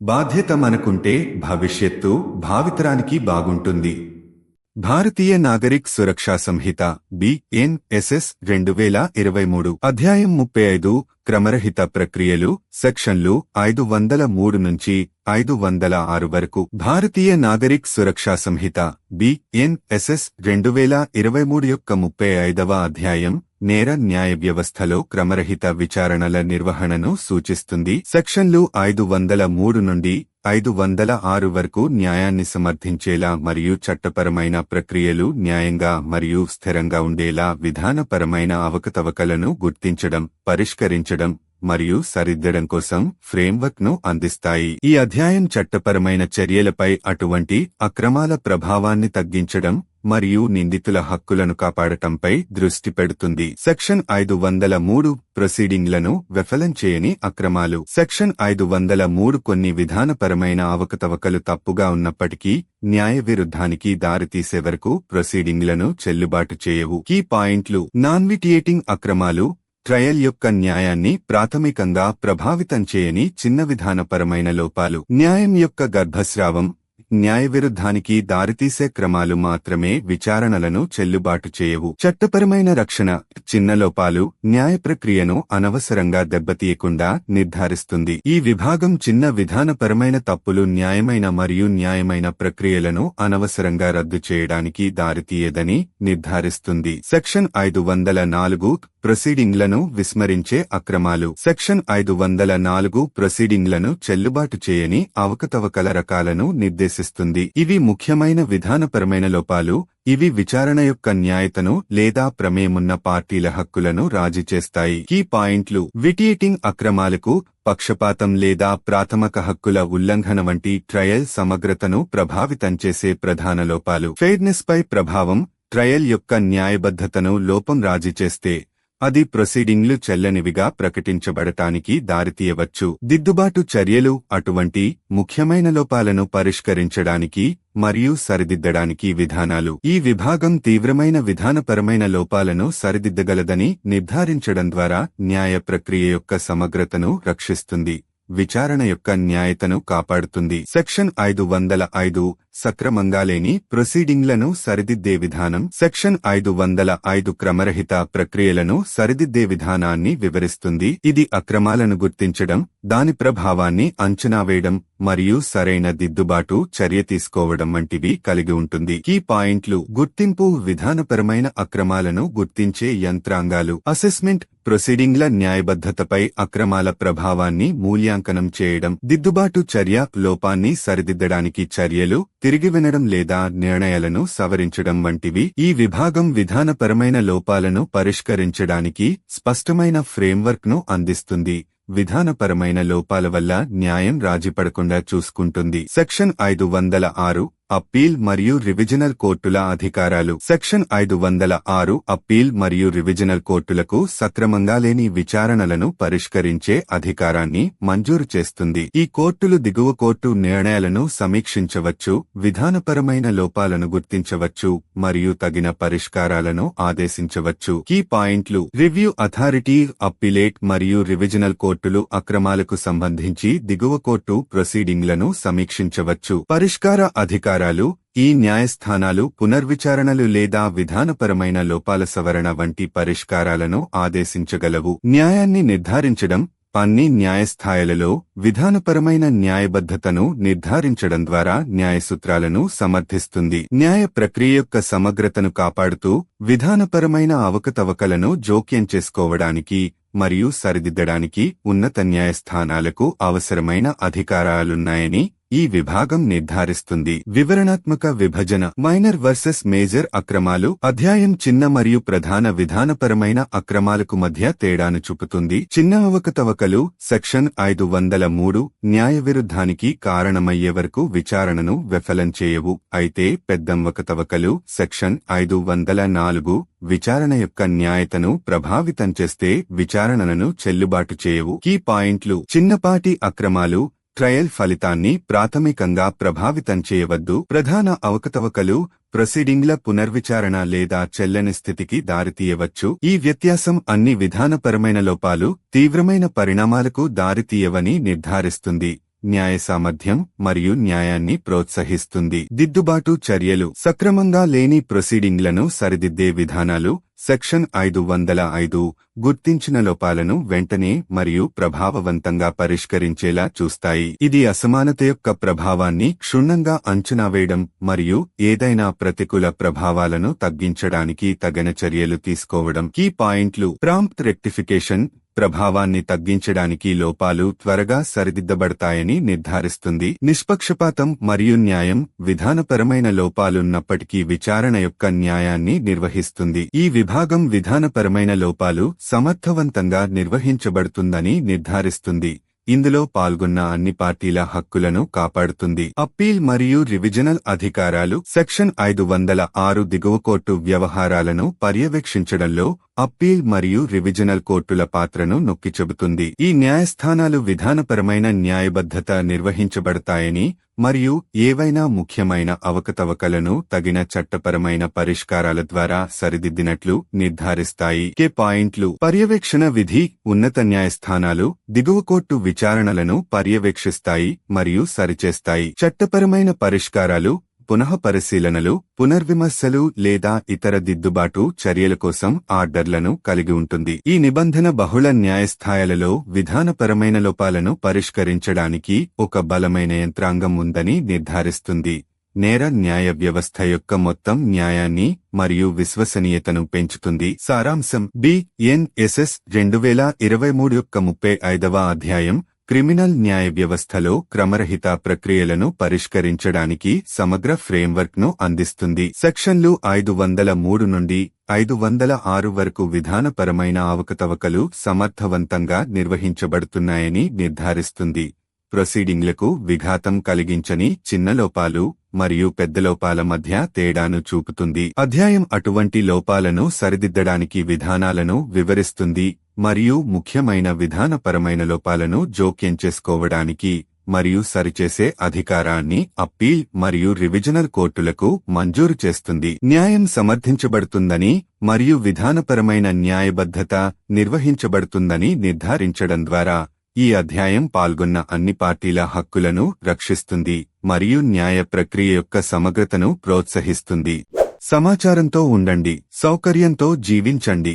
బాధ్యత మనకుంటే భవిష్యత్తు భావితరానికి బాగుంటుంది. భారతీయ నాగరిక్ సురక్షా సంహిత బిఎన్ఎస్ఎస్ రెండు వేల ఇరవై మూడు అధ్యాయం ముప్పై ఐదు క్రమరహిత ప్రక్రియలు సెక్షన్లు ఐదు వందల మూడు నుంచి ఐదు వందల ఆరు వరకు. భారతీయ నాగరిక్ సురక్షా సంహిత బిఎన్ఎస్ఎస్ రెండు వేల ఇరవై మూడు యొక్క ముప్పై ఐదవ అధ్యాయం నేర న్యాయ వ్యవస్థలో క్రమరహిత విచారణల నిర్వహణను సూచిస్తుంది. సెక్షన్లు ఐదు వందల మూడు నుండి ఐదు వందల ఆరు వరకు న్యాయాన్ని సమర్థించేలా మరియు చట్టపరమైన ప్రక్రియలు న్యాయంగా మరియు స్థిరంగా ఉండేలా విధానపరమైన అవకతవకలను గుర్తించడం పరిష్కరించడం మరియు సరిద్దడం కోసం ఫ్రేమ్వర్క్ను అందిస్తాయి. ఈ అధ్యాయం చట్టపరమైన చర్యలపై అటువంటి అక్రమాల ప్రభావాన్ని తగ్గించడం మరియు నిందితుల హక్కులను కాపాడటంపై దృష్టి పెడుతుంది. సెక్షన్ ఐదు వందల మూడు ప్రొసీడింగ్లను విఫలం చేయని అక్రమాలు. సెక్షన్ ఐదు వందల మూడు కొన్ని విధానపరమైన అవకతవకలు తప్పుగా ఉన్నప్పటికీ న్యాయ విరుద్ధానికి దారితీసే వరకు ప్రొసీడింగ్లను చెల్లుబాటు చేయవు. కీ పాయింట్లు. నాన్విటియేటింగ్ అక్రమాలు ట్రయల్ యొక్క న్యాయాన్ని ప్రాథమికంగా ప్రభావితం చేయని చిన్న విధానపరమైన లోపాలు. న్యాయం యొక్క గర్భస్రావం న్యాయ విరుద్ధానికి దారితీసే క్రమాలు మాత్రమే విచారణలను చెల్లుబాటు చేయవు. చట్టపరమైన రక్షణ చిన్న లోపాలు న్యాయ ప్రక్రియను అనవసరంగా దెబ్బతీయకుండా నిర్ధారిస్తుంది. ఈ విభాగం చిన్న విధానపరమైన తప్పులు న్యాయమైన మరియు న్యాయమైన ప్రక్రియలను అనవసరంగా రద్దు చేయడానికి దారితీయదని నిర్ధారిస్తుంది. సెక్షన్ ఐదు వందల నాలుగు ప్రొసీడింగ్లను విస్మరించే అక్రమాలు. సెక్షన్ ఐదు వందల నాలుగు ప్రొసీడింగ్లను చెల్లుబాటు చేయని అవకతవకల రకాలను నిర్దేశిస్తుంది. ఇవి ముఖ్యమైన విధానపరమైన లోపాలు. ఇవి విచారణ యొక్క న్యాయతను లేదా ప్రమేయమున్న పార్టీల హక్కులను రాజీ చేస్తాయి. కీ పాయింట్లు. విటియేటింగ్ అక్రమాలకు పక్షపాతం లేదా ప్రాథమిక హక్కుల ఉల్లంఘన వంటి ట్రయల్ సమగ్రతను ప్రభావితం చేసే ప్రధాన లోపాలు. ఫెయిర్నెస్ పై ప్రభావం. ట్రయల్ యొక్క న్యాయబద్ధతను లోపం రాజీ చేస్తే అది ప్రొసీడింగ్లు చెల్లనివిగా ప్రకటించబడటానికి దారితీయవచ్చు. దిద్దుబాటు చర్యలు అటువంటి ముఖ్యమైన లోపాలను పరిష్కరించడానికి మరియు సరిదిద్దడానికి విధానాలు. ఈ విభాగం తీవ్రమైన విధానపరమైన లోపాలను సరిదిద్దగలదని నిర్ధారించడం ద్వారా న్యాయ ప్రక్రియ యొక్క సమగ్రతను రక్షిస్తుంది విచారణ యొక్క న్యాయతను కాపాడుతుంది. సెక్షన్ ఐదు వందల ఐదు సక్రమంగా లేని ప్రొసీడింగ్లను సరిదిద్దే విధానం సెక్షన్ ఐదు వందల ఐదు క్రమరహిత ప్రక్రియలను సరిదిద్దే విధానాన్ని వివరిస్తుంది. ఇది అక్రమాలను గుర్తించడం దాని ప్రభావాన్ని అంచనా వేయడం మరియు సరైన దిద్దుబాటు చర్య తీసుకోవడం వంటివి కలిగి ఉంటుంది. కీ పాయింట్లు గుర్తింపు విధానపరమైన అక్రమాలను గుర్తించే యంత్రాంగాలు అసెస్మెంట్ ప్రొసీడింగ్ల న్యాయబద్ధతపై అక్రమాల ప్రభావాన్ని మూల్యాంకనం చేయడం దిద్దుబాటు చర్య లోపాన్ని సరిదిద్దడానికి చర్యలు తిరిగి వినడం లేదా నిర్ణయాలను సవరించడం వంటివి ఈ విభాగం విధానపరమైన లోపాలను పరిష్కరించడానికి స్పష్టమైన ఫ్రేమ్వర్క్ను అందిస్తుంది. విధానపరమైన లోపాల వల్ల న్యాయం రాజీపడకుండా చూసుకుంటుంది. సెక్షన్ ఐదు వందల ఆరు అప్పీల్ మరియు రివిజనల్ కోర్టుల అధికారాలు. సెక్షన్ ఐదు వందల ఆరు అప్పీల్ మరియు రివిజనల్ కోర్టులకు సక్రమంగా లేని విచారణలను పరిష్కరించే అధికారాన్ని మంజూరు చేస్తుంది. ఈ కోర్టులు దిగువ కోర్టు నిర్ణయాలను సమీక్షించవచ్చు విధానపరమైన లోపాలను గుర్తించవచ్చు మరియు తగిన పరిష్కారాలను ఆదేశించవచ్చు. కీ పాయింట్లు. రివ్యూ అథారిటీ అప్పిలేట్ మరియు రివిజనల్ కోర్టులు అక్రమాలకు సంబంధించి దిగువ కోర్టు ప్రొసీడింగ్లను సమీక్షించవచ్చు. పరిష్కార అధికారాలు ఈ న్యాయస్థానాలు పునర్విచారణలు లేదా విధానపరమైన లోపాల సవరణ వంటి పరిష్కారాలను ఆదేశించగలవు. న్యాయాన్ని నిర్ధారించడం అన్ని న్యాయస్థాయిలలో విధానపరమైన న్యాయబద్ధతను నిర్ధారించడం ద్వారా న్యాయసూత్రాలను సమర్థిస్తుంది. న్యాయ ప్రక్రియ యొక్క సమగ్రతను కాపాడుతూ విధానపరమైన అవకతవకలను జోక్యం చేసుకోవడానికి మరియు సరిదిద్దడానికి ఉన్నత న్యాయస్థానాలకు అవసరమైన అధికారాలున్నాయని ఈ విభాగం నిర్ధారిస్తుంది. వివరణాత్మక విభజన మైనర్ వర్సెస్ మేజర్ అక్రమాలు అధ్యాయం చిన్న మరియు ప్రధాన విధానపరమైన అక్రమాలకు మధ్య తేడాను చూపుతుంది. చిన్న అవకతవకలు సెక్షన్ ఐదు వందల మూడు న్యాయ విరుద్ధానికి కారణమయ్యే వరకు విచారణను విఫలం చేయవు. అయితే పెద్దవకతవకలు సెక్షన్ ఐదు వందల నాలుగు విచారణ యొక్క న్యాయతను ప్రభావితం చేస్తే విచారణలను చెల్లుబాటు చేయవు. కీ పాయింట్లు చిన్నపాటి అక్రమాలు ట్రయల్ ఫలితాన్ని ప్రాథమికంగా ప్రభావితం చేయవద్దు. ప్రధాన అవకతవకలు ప్రొసీడింగ్ల పునర్విచారణ లేదా చెల్లని స్థితికి దారితీయవచ్చు. ఈ వ్యత్యాసం అన్ని విధానపరమైన లోపాలు తీవ్రమైన పరిణామాలకు దారితీయవని నిర్ధారిస్తుంది. న్యాయ సామర్థ్యం మరియు న్యాయాన్ని ప్రోత్సహిస్తుంది. దిద్దుబాటు చర్యలు. సక్రమంగా లేని ప్రొసీడింగ్లను సరిదిద్దే విధానాలు సెక్షన్ ఐదు వందల ఐదు గుర్తించిన లోపాలను వెంటనే మరియు ప్రభావవంతంగా పరిష్కరించేలా చూస్తాయి. ఇది అసమానత యొక్క ప్రభావాన్ని క్షుణ్ణంగా అంచనా వేయడం మరియు ఏదైనా ప్రతికూల ప్రభావాలను తగ్గించడానికి తగిన చర్యలు తీసుకోవడం. కీ పాయింట్లు. Prompt rectification. ప్రభావాన్ని తగ్గించడానికి లోపాలు త్వరగా సరిదిద్దబడతాయని నిర్ధారిస్తుంది. నిష్పక్షపాతం మరియు న్యాయం విధానపరమైన లోపాలున్నప్పటికీ విచారణ యొక్క న్యాయాన్ని నిర్వహిస్తుంది. ఈ విభాగం విధానపరమైన లోపాలు సమర్థవంతంగా నిర్వహించబడుతుందని నిర్ధారిస్తుంది. ఇందులో పాల్గొన్న అన్ని పార్టీల హక్కులను కాపాడుతుంది. అప్పీల్ మరియు రివిజనల్ అధికారాలు సెక్షన్ ఐదు వందల ఆరు దిగువ కోర్టు వ్యవహారాలను పర్యవేక్షించడంలో అప్పీల్ మరియు రివిజనల్ కోర్టుల పాత్రను నొక్కి చెబుతుంది. ఈ న్యాయస్థానాలు విధానపరమైన న్యాయబద్ధత నిర్వహించబడతాయని మరియు ఏవైనా ముఖ్యమైన అవకతవకలను తగిన చట్టపరమైన పరిష్కారాల ద్వారా సరిదిద్దినట్లు నిర్ధారిస్తాయి. కే పాయింట్లు. పర్యవేక్షణ విధి ఉన్నత న్యాయస్థానాలు దిగువ కోర్టు విచారణలను పర్యవేక్షిస్తాయి మరియు సరిచేస్తాయి. చట్టపరమైన పరిష్కారాలు పునః పరిశీలనలు పునర్విమర్శలు లేదా ఇతర దిద్దుబాటు చర్యల కోసం ఆర్డర్లను కలిగి ఉంటుంది. ఈ నిబంధన బహుళ న్యాయస్థాయాలలో విధానపరమైన లోపాలను పరిష్కరించడానికి ఒక బలమైన యంత్రాంగం ఉందని నిర్ధారిస్తుంది. నేర న్యాయ వ్యవస్థ యొక్క మొత్తం న్యాయాన్ని మరియు విశ్వసనీయతను పెంచుతుంది. సారాంశం. బిఎన్ఎస్ఎస్ రెండు వేల ఇరవై మూడు యొక్క ముప్పై ఐదవ అధ్యాయం క్రిమినల్ న్యాయ వ్యవస్థలో క్రమరహిత ప్రక్రియలను పరిష్కరించడానికి సమగ్ర ఫ్రేమ్వర్క్ను అందిస్తుంది. సెక్షన్లు ఐదు వందల మూడు నుండి ఐదు వందల ఆరు వరకు విధానపరమైన అవకతవకలు సమర్థవంతంగా నిర్వహించబడుతున్నాయని నిర్ధారిస్తుంది. ప్రొసీడింగ్లకు విఘాతం కలిగించని చిన్న లోపాలు మరియు పెద్ద లోపాల మధ్య తేడాను చూపుతుంది. అధ్యాయం అటువంటి లోపాలను సరిదిద్దడానికి విధానాలను వివరిస్తుంది మరియు ముఖ్యమైన విధానపరమైన లోపాలను జోక్యం చేసుకోవడానికి మరియు సరిచేసే అధికారాన్ని అప్పీల్ మరియు రివిజనల్ కోర్టులకు మంజూరు చేస్తుంది. న్యాయం సమర్థించబడుతుందని మరియు విధానపరమైన న్యాయబద్ధత నిర్వహించబడుతుందని నిర్ధారించడం ద్వారా ఈ అధ్యాయం పాల్గొన్న అన్ని పార్టీల హక్కులను రక్షిస్తుంది మరియు న్యాయ ప్రక్రియ యొక్క సమగ్రతను ప్రోత్సహిస్తుంది. సమాచారంతో ఉండండి సౌకర్యంతో జీవించండి.